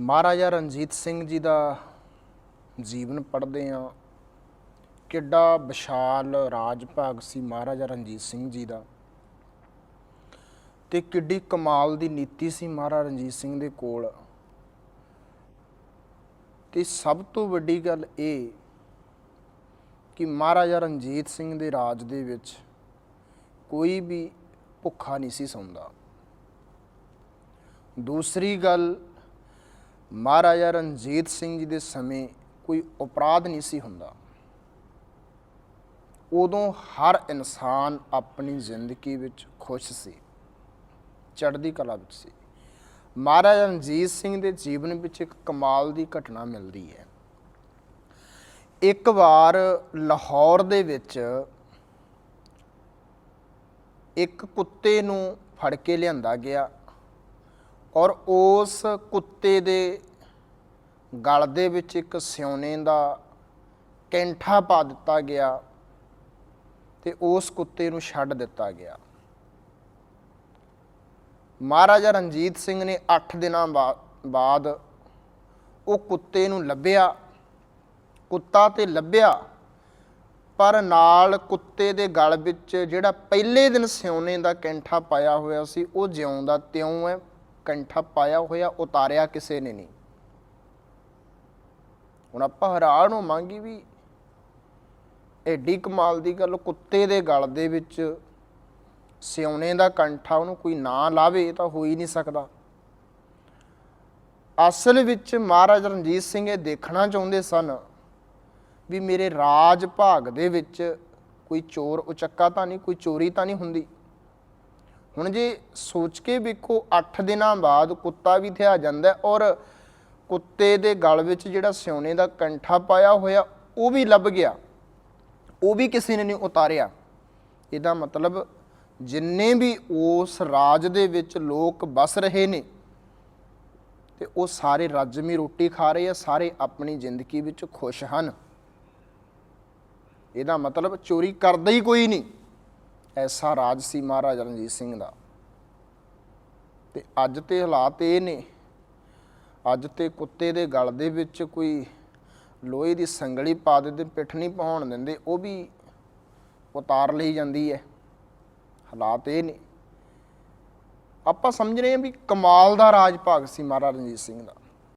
ਮਹਾਰਾਜਾ ਰਣਜੀਤ ਸਿੰਘ ਜੀ ਦਾ ਜੀਵਨ ਪੜ੍ਹਦੇ ਆ ਕਿੱਡਾ ਵਿਸ਼ਾਲ ਰਾਜ ਭਾਗ ਸੀ ਮਹਾਰਾਜਾ ਰਣਜੀਤ ਸਿੰਘ ਜੀ ਦਾ। ਤੇ ਕਿੱਡੀ ਕਮਾਲ ਦੀ ਨੀਤੀ ਸੀ ਮਹਾਰਾਜਾ ਰਣਜੀਤ ਸਿੰਘ ਦੇ ਕੋਲ। ਤੇ ਸਭ ਤੋਂ ਵੱਡੀ ਗੱਲ ਇਹ ਕਿ ਮਹਾਰਾਜਾ ਰਣਜੀਤ ਸਿੰਘ ਦੇ ਰਾਜ ਦੇ ਵਿੱਚ ਕੋਈ ਵੀ ਭੁੱਖਾ ਨਹੀਂ ਸੀ ਸੌਂਦਾ। ਦੂਸਰੀ ਗੱਲ ਮਹਾਰਾਜਾ ਰਣਜੀਤ ਸਿੰਘ ਜੀ ਦੇ ਸਮੇਂ ਕੋਈ ਅਪਰਾਧ ਨਹੀਂ ਸੀ ਹੁੰਦਾ। ਉਦੋਂ ਹਰ ਇਨਸਾਨ ਆਪਣੀ ਜ਼ਿੰਦਗੀ ਵਿੱਚ ਖੁਸ਼ ਸੀ, ਚੜ੍ਹਦੀ ਕਲਾ ਵਿੱਚ ਸੀ। ਮਹਾਰਾਜਾ ਰਣਜੀਤ ਸਿੰਘ ਦੇ ਜੀਵਨ ਵਿੱਚ ਇੱਕ ਕਮਾਲ ਦੀ ਘਟਨਾ ਮਿਲਦੀ ਹੈ। ਇੱਕ ਵਾਰ ਲਾਹੌਰ ਦੇ ਵਿੱਚ ਇੱਕ ਕੁੱਤੇ ਨੂੰ ਫੜ ਕੇ ਲਿਆਂਦਾ ਗਿਆ। ਔਰ ਉਸ ਕੁੱਤੇ ਦੇ ਗਲ ਦੇ ਵਿੱਚ ਇੱਕ ਸਿਉਨੇ ਦਾ ਕੈਂਠਾ ਪਾ ਦਿੱਤਾ ਗਿਆ ਤੇ ਉਸ ਕੁੱਤੇ ਨੂੰ ਛੱਡ ਦਿੱਤਾ ਗਿਆ। ਮਹਾਰਾਜਾ ਰਣਜੀਤ ਸਿੰਘ ਨੇ 8 ਦਿਨਾਂ ਬਾਅਦ ਉਹ ਕੁੱਤੇ ਨੂੰ ਲੱਭਿਆ, ਕੁੱਤਾ ਤੇ ਲੱਭਿਆ, ਪਰ ਨਾਲ ਕੁੱਤੇ ਦੇ ਗਲ ਵਿੱਚ ਜਿਹੜਾ ਪਹਿਲੇ ਦਿਨ ਸਿਉਨੇ ਦਾ ਕੈਂਠਾ ਪਾਇਆ ਹੋਇਆ ਸੀ, ਉਹ ਜਿਉਂਦਾ ਤਿਉਂ ਹੈ। ਕੰਠਾ ਪਾਇਆ ਹੋਇਆ, ਉਤਾਰਿਆ ਕਿਸੇ ਨੇ ਨਹੀਂ। ਹੁਣ ਆਪਾਂ ਹੈਰਾਨ ਹੋਵਾਂਗੇ ਵੀ ਐਡੀ ਕਮਾਲ ਦੀ ਗੱਲ, ਕੁੱਤੇ ਦੇ ਗਲ ਦੇ ਵਿੱਚ ਸਿਉਨੇ ਦਾ ਕੰਠਾ ਉਹਨੂੰ ਕੋਈ ਨਾ ਲਾਵੇ ਤਾਂ ਹੋ ਹੀ ਨਹੀਂ ਸਕਦਾ। ਅਸਲ ਵਿੱਚ ਮਹਾਰਾਜਾ ਰਣਜੀਤ ਸਿੰਘ ਇਹ ਦੇਖਣਾ ਚਾਹੁੰਦੇ ਸਨ ਵੀ ਮੇਰੇ ਰਾਜ ਭਾਗ ਦੇ ਵਿੱਚ ਕੋਈ ਚੋਰ ਉਚੱਕਾ ਤਾਂ ਨਹੀਂ, ਕੋਈ ਚੋਰੀ ਤਾਂ ਨਹੀਂ ਹੁੰਦੀ। ਹੁਣ ਜੇ ਸੋਚ ਕੇ ਵੇਖੋ 8 ਦਿਨਾਂ ਬਾਅਦ ਕੁੱਤਾ ਵੀ ਥਿਆ ਜਾਂਦਾ ਔਰ ਕੁੱਤੇ ਦੇ ਗਲ ਵਿੱਚ ਜਿਹੜਾ ਸਿਉਨੇ ਦਾ ਕੰਠਾ ਪਾਇਆ ਹੋਇਆ, ਉਹ ਵੀ ਲੱਭ ਗਿਆ। ਉਹ ਵੀ ਕਿਸੇ ਨੇ ਨਹੀਂ ਉਤਾਰਿਆ। ਇਹਦਾ ਮਤਲਬ ਜਿੰਨੇ ਵੀ ਉਸ ਰਾਜ ਦੇ ਵਿੱਚ ਲੋਕ ਬਸ ਰਹੇ ਨੇ, ਤੇ ਉਹ ਸਾਰੇ ਰੱਜਮੀ ਰੋਟੀ ਖਾ ਰਹੇ ਆ, ਸਾਰੇ ਆਪਣੀ ਜ਼ਿੰਦਗੀ ਵਿੱਚ ਖੁਸ਼ ਹਨ। ਇਹਦਾ ਮਤਲਬ ਚੋਰੀ ਕਰਦਾ ਹੀ ਕੋਈ ਨਹੀਂ। ਐਸਾ ਰਾਜ ਸੀ ਮਹਾਰਾਜਾ ਰਣਜੀਤ ਸਿੰਘ ਦਾ। ਤੇ ਅੱਜ ਤੇ ਹਾਲਾਤ ਇਹ ਨੇ, ਅੱਜ ਤੇ ਕੁੱਤੇ ਦੇ ਗਲ ਦੇ ਵਿੱਚ ਕੋਈ ਲੋਹੇ ਦੀ ਸੰਗਲੀ ਪਾ ਦਿੰਦੇ, ਪਿੱਠ ਨਹੀਂ ਪਹਾਉਣ ਦਿੰਦੇ, ਉਹ ਵੀ ਉਤਾਰ ਲਈ ਜਾਂਦੀ ਹੈ। ਹਾਲਾਤ ਇਹ ਨੇ। ਆਪਾਂ ਸਮਝ ਰਹੇ ਹਾਂ ਵੀ ਕਮਾਲ ਦਾ ਰਾਜ ਭਾਗ ਸੀ ਮਹਾਰਾਜਾ ਰਣਜੀਤ ਸਿੰਘ ਦਾ।